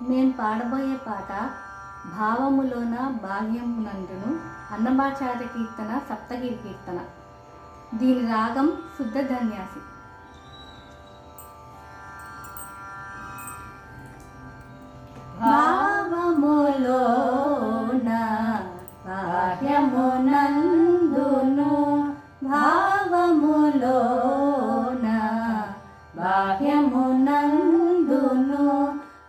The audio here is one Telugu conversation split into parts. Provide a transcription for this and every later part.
నేను పాడబోయే పాట భావములోన భాగ్యమునందును అన్నమాచార్య కీర్తన సప్తగిరి కీర్తన. దీని రాగం శుద్ధ ధన్యాసి. భావములోన బాహ్యమునందును భావములోన బాహ్యమునందును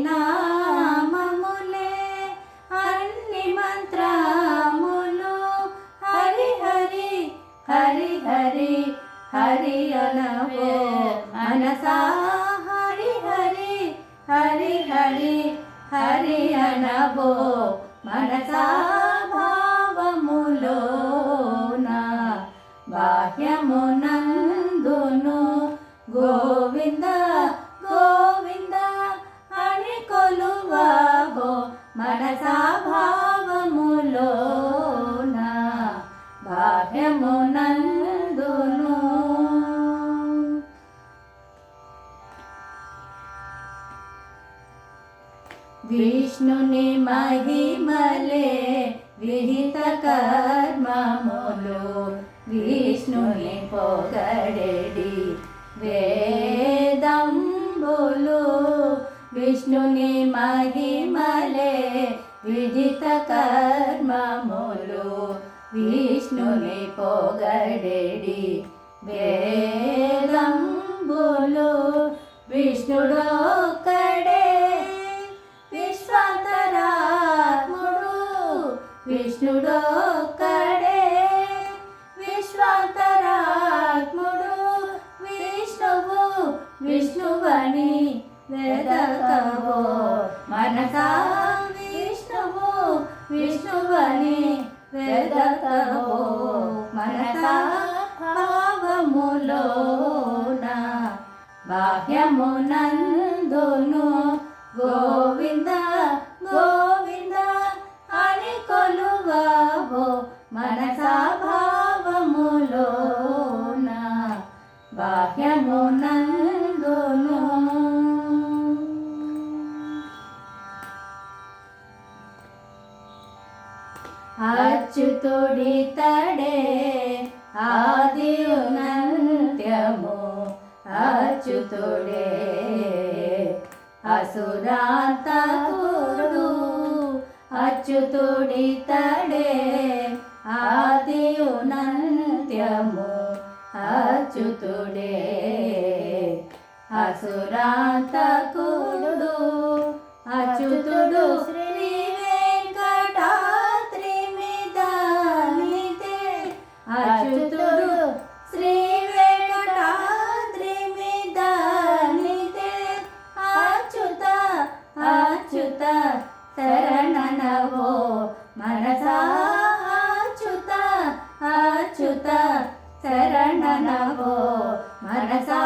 హరినామములే అన్ని మంత్రములు. హరి హరి హరి హరి హరి అనవో మనసా హరి హరి హరి హరి హరి అనవో మనసా మనసా భావములోన బాహ్యమునందును విష్ణుని మహిమలే విహిత కర్మములు. విష్ణుని పొగడేడి వేదంబులు. విష్ణుని మహిమ విహిత కర్మములు విష్ణుని పొగడేడి. వేదంబులు విష్ణుడొక్కడే. విశ్వాంతరాత్ముడు విష్ణుడొక్కడే. విశ్వాంతరాత్ముడు విష్ణువు విష్ణువని వెదకవో. మనసా విష్ణువని వెదకవో మనసా భావములోన బాహ్యమునందును గోవింద గోవింద అని కొలువవో మనసా అచ్యుతుడి తడే ఆదియునంత్యము అచ్యుతుడే అసురాంతకుడు అచ్యుతుడి తడే ఆదియునంత్యము అచ్యుతుడే అసురాంతకుడు శరణనవో మనసా